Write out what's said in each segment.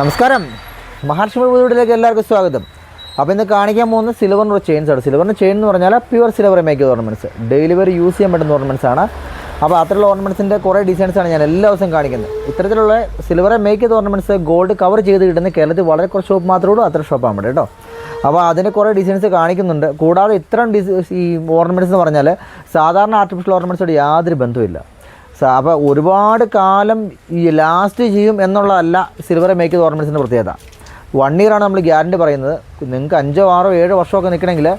നമസ്കാരം. മഹാലക്ഷ്മി വീടിലേക്ക് എല്ലാവർക്കും സ്വാഗതം. അപ്പോൾ ഇന്ന് കാണിക്കാൻ പോകുന്ന സിൽവറിന്റെ ചെയിൻസ് ആണ്. സിൽവറിന്റെ ചെയിൻ എന്ന് പറഞ്ഞാൽ pure silver make ornaments daily wear use ചെയ്യാൻ പറ്റുന്ന ഓർണമെന്റ്സ് ആണ്. അപ്പോൾ അത്തരമുള്ള ഓർണമെന്റ്സിന്റെ കുറേ ഡിസൈൻസ് ആണ് ഞാൻ എല്ലാ ദിവസവും കാണിക്കുന്നത്. ഇത്തരത്തിലുള്ള സിൽവറെ മേക്ക് ചെയ്ത ഓർണമെന്റ്സ് ഗോൾഡ് കവർ ചെയ്ത് കിട്ടുന്ന കേരളത്തിൽ വളരെ കുറച്ച് ഷോപ്പ് മാത്രമേ ഉള്ളൂ അത്ര ഷോപ്പാണ് ഇവിടെ കേട്ടോ. അപ്പോൾ അതിന് കുറേ ഡിസൈൻസ് കാണിക്കുന്നുണ്ട്. കൂടാതെ ഇത്തരം ഡിസ് ഈ ഓർണമെന്റ്സ് എന്ന് പറഞ്ഞാൽ സാധാരണ ആർട്ടിഫിഷ്യൽ ഓർണമെന്റ്സോട് യാതൊരു ബന്ധവുമില്ല. അപ്പോൾ ഒരുപാട് കാലം ഈ ലാസ്റ്റ് ചെയ്യും എന്നുള്ളതല്ല സിൽവർ മേക്ക് ഓർണമെന്റ്സിന്റെ പ്രത്യേകത. വൺ ഇയർ ആണ് നമ്മൾ ഗ്യാരണ്ടി പറയുന്നത്. നിങ്ങൾക്ക് അഞ്ചോ ആറോ ഏഴോ വർഷമൊക്കെ നിൽക്കണമെങ്കിൽ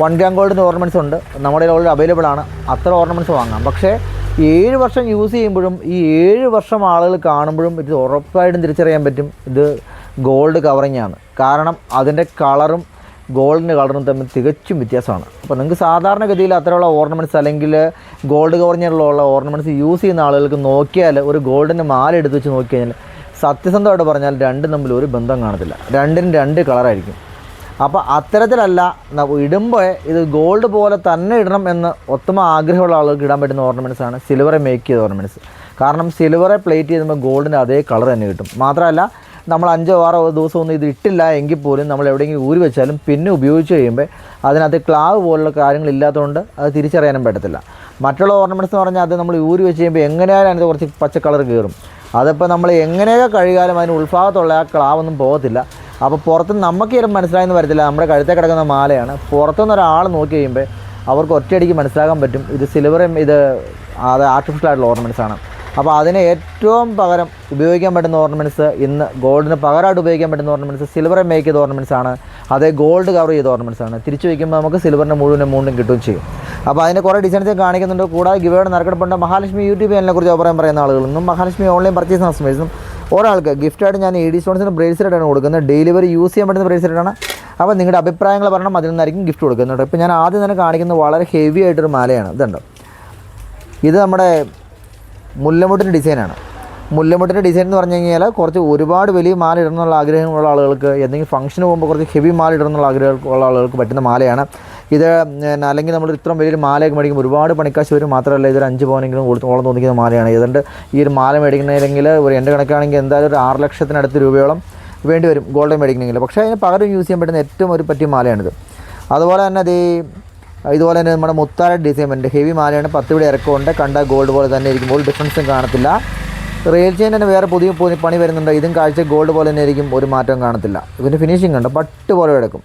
വൺ ഗ്രാം ഗോൾഡിന്റെ ഓർണമെന്റ്സ് ഉണ്ട്. നമ്മുടെ ഓൾറെഡി അവൈലബിൾ ആണ്. അത്ര ഓർണമെന്റ്സ് വാങ്ങാം. പക്ഷേ ഏഴ് വർഷം യൂസ് ചെയ്യുമ്പോഴും ഈ ഏഴ് വർഷം ആളുകൾ കാണുമ്പോഴും ഇത് ഉറപ്പായിട്ടും തിരിച്ചറിയാൻ പറ്റും. ഇത് ഗോൾഡ് കവറിങ് ആണ്. കാരണം അതിന്റെ കളറും ഗോൾഡിന്റെ കളറും തമ്മിൽ തികച്ചും വ്യത്യാസമാണ്. അപ്പോൾ നിങ്ങൾക്ക് സാധാരണഗതിയിൽ അത്രയുള്ള ഓർണമെന്റ്സ് അല്ലെങ്കിൽ ഗോൾഡ് കവറിഞ്ഞിലുള്ള ഓർണമെന്റ്സ് യൂസ് ചെയ്യുന്ന ആളുകൾക്ക് നോക്കിയാൽ ഒരു ഗോൾഡിന്റെ മാല എടുത്ത് വെച്ച് നോക്കി കഴിഞ്ഞാൽ സത്യസന്ധമായിട്ട് പറഞ്ഞാൽ രണ്ടും തമ്മിൽ ഒരു ബന്ധം കാണത്തില്ല. രണ്ടിനും രണ്ട് കളറായിരിക്കും അപ്പോൾ അത്തരത്തിലല്ല ഇടുമ്പോൾ ഇത് ഗോൾഡ് പോലെ തന്നെ ഇടണം എന്ന് ഒത്തമ ആഗ്രഹമുള്ള ആളുകൾക്ക് ഇടാൻ പറ്റുന്ന ഓർണമെന്റ്സ് ആണ്. സിൽവറെ മേക്ക് ചെയ്ത ഓർണമെന്റ്സ് കാരണം സിൽവറെ പ്ലേറ്റ് ചെയ്യുമ്പോൾ ഗോൾഡിന്റെ അതേ കളർ തന്നെ കിട്ടും. മാത്രമല്ല നമ്മൾ അഞ്ചോ ആറോ ദിവസം ഒന്നും ഇത് ഇട്ടില്ല എങ്കിൽ പോലും നമ്മൾ എവിടെയെങ്കിലും ഊരി വെച്ചാലും പിന്നെ ഉപയോഗിച്ച് കഴിയുമ്പോൾ അതിനകത്ത് ക്ലാവ് പോലുള്ള കാര്യങ്ങൾ ഇല്ലാത്തതുകൊണ്ട് അത് തിരിച്ചറിയാനും പറ്റത്തില്ല. മറ്റുള്ള ഓർണമെന്റ്സ് എന്ന് പറഞ്ഞാൽ അത് നമ്മൾ ഊരി വെച്ച് കഴിയുമ്പോൾ എങ്ങനെയായാലും അതിനകത്ത് കുറച്ച് പച്ച കളർ കയറും. അതിപ്പോൾ നമ്മൾ എങ്ങനെയൊക്കെ കഴുകാലും അതിന് ഉൾഭാഗത്തുള്ള ആ ക്ലാവൊന്നും പോകത്തില്ല. അപ്പോൾ പുറത്ത് നമുക്ക് ചിലപ്പോൾ മനസ്സിലായെന്ന് വരത്തില്ല. നമ്മുടെ കഴുത്തേ കിടക്കുന്ന മാലയാണ്. പുറത്തുനിന്ന് ഒരാൾ നോക്കി കഴിയുമ്പോൾ അവർക്ക് ഒറ്റയടിക്ക് മനസ്സിലാക്കാൻ പറ്റും. ഇത് സിൽവറും ഇത് അത് ആർട്ടിഫിഷ്യൽ ആയിട്ടുള്ള ഓർണമെന്റ്സ് ആണ്. അപ്പോൾ അതിന് ഏറ്റവും പകരം ഉപയോഗിക്കാൻ പറ്റുന്ന ഓർണമെന്റ്സ് ഇന്ന് ഗോൾഡിന് പകരമായിട്ട് ഉപയോഗിക്കാൻ പറ്റുന്ന ഓർണമെന്റ്സ് സിൽവറെ മേക്ക് ചെയ്ത ഓർണമെന്റ്സ് ആണ്. അതേ ഗോൾഡ് കവർ ചെയ്ത ഓർണമെന്റ്സ് ആണ്. തിരിച്ചു വയ്ക്കുമ്പോൾ നമുക്ക് സിൽവറിന്റെ മുഴുവൻ എമൗണ്ടും കിട്ടുകയും ചെയ്യും. അപ്പോൾ അതിന് കുറേ ഡിസൈൻസ് കാണിക്കുന്നുണ്ട്. കൂടാതെ ഗിവേഡ് നറുക്കെടുപ്പുണ്ട്. മഹാലക്ഷ്മി യൂട്യൂബ് ചാനലിനെ കുറിച്ച് അഭിപ്രായം പറയുന്ന ആളുകളൊന്നും മഹാലക്ഷ്മി ഓൺലൈൻ പർച്ചേസ് കസ്റ്റമേഴ്സും ഒരാൾക്ക് ഗിഫ്റ്റായിട്ട് ഞാൻ എ ഡി സ്റ്റോൺസിന് ബ്രേസ്ലെറ്റാണ് കൊടുക്കുന്നത്. ഡെലിവറി യൂസ് ചെയ്യാൻ പറ്റുന്ന ബ്രേസ്ലെറ്റാണ് അപ്പോൾ നിങ്ങളുടെ അഭിപ്രായങ്ങൾ പറയണം. അതിൽ നിന്നായിരിക്കും ഗിഫ്റ്റ് കൊടുക്കുന്നത്. ഇപ്പോൾ ഞാൻ ആദ്യം തന്നെ കാണിക്കുന്നത് വളരെ ഹെവി ആയിട്ടൊരു മാലയാണ്. ഇതുണ്ട്? ഇത് നമ്മുടെ മുല്ലമുട്ടിന്റെ ഡിസൈനാണ്. മുല്ലമുട്ടിന്റെ ഡിസൈൻ എന്ന് പറഞ്ഞു കഴിഞ്ഞാൽ കുറച്ച് ഒരുപാട് വലിയ മാല ഇടണമെന്നുള്ള ആഗ്രഹമുള്ള ആളുകൾക്ക് എന്തെങ്കിലും ഫംഗ്ഷന് പോകുമ്പോൾ കുറച്ച് ഹെവി മാല ഇടണമെന്നുള്ള ആഗ്രഹമുള്ള ആളുകൾക്ക് പറ്റുന്ന മാലയാണ്. ഇത് അല്ലെങ്കിൽ നമ്മൾ ഇത്രയും വലിയൊരു മാലയൊക്കെ മേടിക്കുമ്പോൾ ഒരുപാട് പണിക്കാശ് വരും. മാത്രമല്ല ഇതൊരു അഞ്ച് പവനെങ്കിലും ഓളം തോന്നിക്കുന്ന മാലയാണ്. ഏതാണ്ട് ഈ ഒരു മാല മേടിക്കണമെങ്കിൽ ഒരു എന്റെ കണക്കാണെങ്കിൽ എന്തായാലും ഒരു ആറ് ലക്ഷത്തിനടുത്ത് രൂപയോളം വേണ്ടി വരും. ഗോൾഡ് മേടിക്കണമെങ്കിൽ. പക്ഷേ അതിന് പകരം യൂസ് ചെയ്യാൻ പറ്റുന്ന ഏറ്റവും ഒരു പറ്റിയ മാലയാണിത്. അതുപോലെ തന്നെ അത് ഈ ഇതുപോലെ തന്നെ നമ്മുടെ മുത്താര ഡിസൈൻ ഹെവി മാലയാണ് പത്ത് പിടി ഇറക്കമുണ്ട്. കണ്ട ഗോൾഡ് പോലെ തന്നെ ഇരിക്കും ഇരിക്കുമ്പോൾ ഡിഫറൻസും കാണത്തില്ല. റെയിൽ ചെയിൻ തന്നെ വേറെ പുതിയ പണി വരുന്നുണ്ട്. ഇതും കാഴ്ച ഗോൾഡ് പോലെ തന്നെ ആയിരിക്കും ഒരു മാറ്റവും കാണത്തില്ല. ഇതിന്റെ ഫിനിഷിംഗ് ഉണ്ട് പട്ട് പോലെ എടുക്കും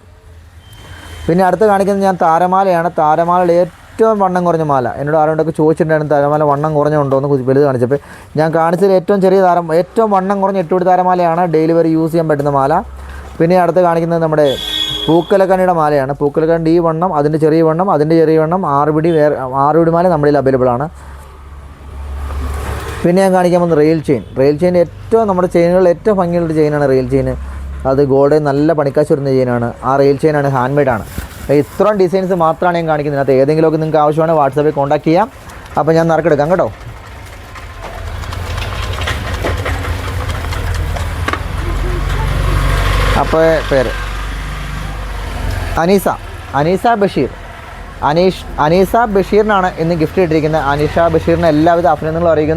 പിന്നെ അടുത്ത് കാണിക്കുന്നത് ഞാൻ താരമാലയാണ്. താരമാലയുടെ ഏറ്റവും വണ്ണം കുറഞ്ഞ മാല. എന്നോട് ആരോടൊക്കെ ചോദിച്ചിട്ടുണ്ടായിരുന്നു താരമാല വണ്ണം കുറഞ്ഞുണ്ടോ എന്ന് വലുത് കാണിച്ചപ്പോൾ ഞാൻ കാണിച്ചത് ഏറ്റവും ചെറിയ താരം ഏറ്റവും വണ്ണം കുറഞ്ഞ എട്ടുപടി താരമാലയാണ്. ഡെയിലി വരെ യൂസ് ചെയ്യാൻ പറ്റുന്ന മാല. പിന്നെ അടുത്ത് കാണിക്കുന്നത് നമ്മുടെ പൂക്കലക്കണ്ണിയുടെ മാലയാണ്. പൂക്കലക്കണ്ണി ഈ വണ്ണം അതിന്റെ ചെറിയ വണ്ണം അതിന്റെ ചെറിയ വണ്ണം ആറ് പിടി വേറെ ആറ് പിടി മാല നമ്മളിൽ അവൈലബിൾ ആണ്. പിന്നെ ഞാൻ കാണിക്കാൻ പോകുന്നത് റെയിൽ ചെയിൻ റെയിൽ ചെയിൻ ഏറ്റവും നമ്മുടെ ചെയിനുകളിൽ ഏറ്റവും ഭംഗിയുള്ള ചെയിനാണ് റെയിൽ ചെയിൻ അത് ഗോൾഡ് നല്ല പണിക്കാശ് വരുന്ന ചെയിനാണ് ആ റെയിൽ ചെയിനാണ് ഹാൻഡ് മെയ്ഡാണ് ഇത്രയും ഡിസൈൻസ് മാത്രമാണ് ഞാൻ കാണിക്കുന്നത്. അതിനകത്ത് ഏതെങ്കിലുമൊക്കെ നിങ്ങൾക്ക് ആവശ്യമാണ് വാട്സാപ്പിൽ കോൺടാക്ട് ചെയ്യാം. അപ്പോൾ ഞാൻ നറുക്കെടുക്കാം കേട്ടോ. അപ്പോൾ പേര്. അനീസ. അനീസ ബഷീർ. അനീഷ് അനീസ ബഷീറിനാണ് ഇന്ന് ഗിഫ്റ്റ് ഇട്ടിരിക്കുന്നത് അനീഷ ബഷീറിന് എല്ലാവിധ അഭിനന്ദനങ്ങളും അറിയിക്കുന്നു.